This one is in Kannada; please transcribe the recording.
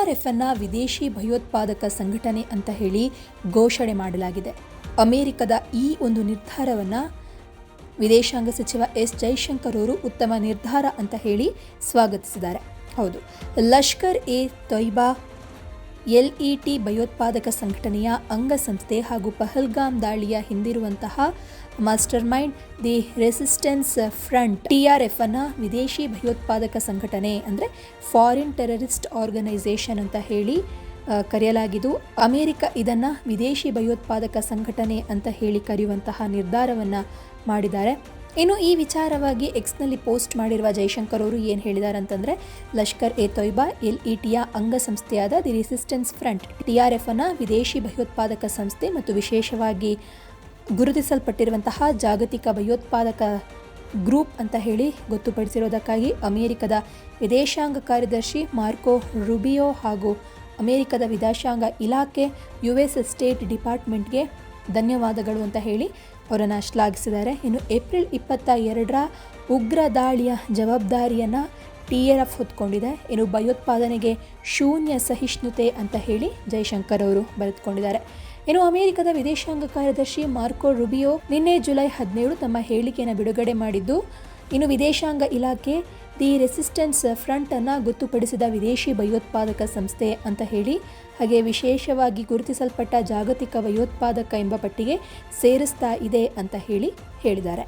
ಆರ್ ಎಫ್ ಅನ್ನ ವಿದೇಶಿ ಭಯೋತ್ಪಾದಕ ಸಂಘಟನೆ ಅಂತ ಹೇಳಿ ಘೋಷಣೆ ಮಾಡಲಾಗಿದೆ. ಅಮೆರಿಕದ ಈ ಒಂದು ನಿರ್ಧಾರವನ್ನು ವಿದೇಶಾಂಗ ಸಚಿವ ಎಸ್. ಜೈಶಂಕರ್ ಅವರು ಉತ್ತಮ ನಿರ್ಧಾರ ಅಂತ ಹೇಳಿ ಸ್ವಾಗತಿಸಿದ್ದಾರೆ. ಹೌದು. ಲಷ್ಕರ್ ಎ ತೊಯ್ಬಾ ಎಲ್ಇಟಿ ಭಯೋತ್ಪಾದಕ ಸಂಘಟನೆಯ ಅಂಗಸಂಸ್ಥೆ ಹಾಗೂ ಪಹಲ್ಗಾಮ್ ದಾಳಿಯ ಹಿಂದಿರುವಂತಹ mastermind the resistance front T R F ಅನ್ನ ವಿದೇಶಿ ಭಯೋತ್ಪಾದಕ ಸಂಘಟನೆ ಅಂದರೆ ಫಾರಿನ್ ಟೆರರಿಸ್ಟ್ ಆರ್ಗನೈಸೇಷನ್ ಅಂತ ಹೇಳಿ ಕರೆಯಲಾಗಿದ್ದು, ಅಮೆರಿಕ ಇದನ್ನ ವಿದೇಶಿ ಭಯೋತ್ಪಾದಕ ಸಂಘಟನೆ ಅಂತ ಹೇಳಿ ಕರೆಯುವಂತಹ ನಿರ್ಧಾರವನ್ನು ಮಾಡಿದ್ದಾರೆ. ಇನ್ನು ಈ ವಿಚಾರವಾಗಿ ಎಕ್ಸ್ನಲ್ಲಿ ಪೋಸ್ಟ್ ಮಾಡಿರುವ ಜೈಶಂಕರ್ ಅವರು ಏನು ಹೇಳಿದ್ದಾರೆ ಅಂತಂದ್ರೆ ಲಷ್ಕರ್ ಎ ತೊಯ್ಬಾ, ಎಲ್ ಇ ಟಿಯ ಅಂಗಸಂಸ್ಥೆಯಾದ the resistance front, T R F ಅನ್ನ ವಿದೇಶಿ ಭಯೋತ್ಪಾದಕ ಸಂಸ್ಥೆ ಮತ್ತು ವಿಶೇಷವಾಗಿ ಗುರುತಿಸಲ್ಪಟ್ಟಿರುವಂತಹ ಜಾಗತಿಕ ಭಯೋತ್ಪಾದಕ ಗ್ರೂಪ್ ಅಂತ ಹೇಳಿ ಗೊತ್ತುಪಡಿಸಿರೋದಕ್ಕಾಗಿ ಅಮೆರಿಕದ ವಿದೇಶಾಂಗ ಕಾರ್ಯದರ್ಶಿ ಮಾರ್ಕೋ ರುಬಿಯೋ ಹಾಗೂ ಅಮೆರಿಕದ ವಿದೇಶಾಂಗ ಇಲಾಖೆ ಯು ಎಸ್ ಸ್ಟೇಟ್ ಡಿಪಾರ್ಟ್ಮೆಂಟ್ಗೆ ಧನ್ಯವಾದಗಳು ಅಂತ ಹೇಳಿ ಅವರನ್ನು ಶ್ಲಾಘಿಸಿದ್ದಾರೆ. ಇನ್ನು ಏಪ್ರಿಲ್ ಇಪ್ಪತ್ತ ಎರಡರ ಉಗ್ರ ದಾಳಿಯ ಜವಾಬ್ದಾರಿಯನ್ನು ಟಿ ಆರ್ ಎಫ್ ಹೊತ್ಕೊಂಡಿದೆ. ಇನ್ನು ಭಯೋತ್ಪಾದನೆಗೆ ಶೂನ್ಯ ಸಹಿಷ್ಣುತೆ ಅಂತ ಹೇಳಿ ಜೈಶಂಕರ್ ಅವರು ಬರೆದುಕೊಂಡಿದ್ದಾರೆ. ಇನ್ನು ಅಮೆರಿಕದ ವಿದೇಶಾಂಗ ಕಾರ್ಯದರ್ಶಿ ಮಾರ್ಕೋ ರುಬಿಯೋ ನಿನ್ನೆ ಜುಲೈ ಹದಿನೇಳು ತಮ್ಮ ಹೇಳಿಕೆಯನ್ನು ಬಿಡುಗಡೆ ಮಾಡಿದ್ದು, ಇನ್ನು ವಿದೇಶಾಂಗ ಇಲಾಖೆ ದಿ ರೆಸಿಸ್ಟೆನ್ಸ್ ಫ್ರಂಟ್ ಅನ್ನ ಗೊತ್ತುಪಡಿಸಿದ ವಿದೇಶಿ ಭಯೋತ್ಪಾದಕ ಸಂಸ್ಥೆ ಅಂತ ಹೇಳಿ, ಹಾಗೆ ವಿಶೇಷವಾಗಿ ಗುರುತಿಸಲ್ಪಟ್ಟ ಜಾಗತಿಕ ಭಯೋತ್ಪಾದಕ ಎಂಬ ಪಟ್ಟಿಗೆ ಸೇರಿಸ್ತಾ ಇದೆ ಅಂತ ಹೇಳಿ ಹೇಳಿದ್ದಾರೆ.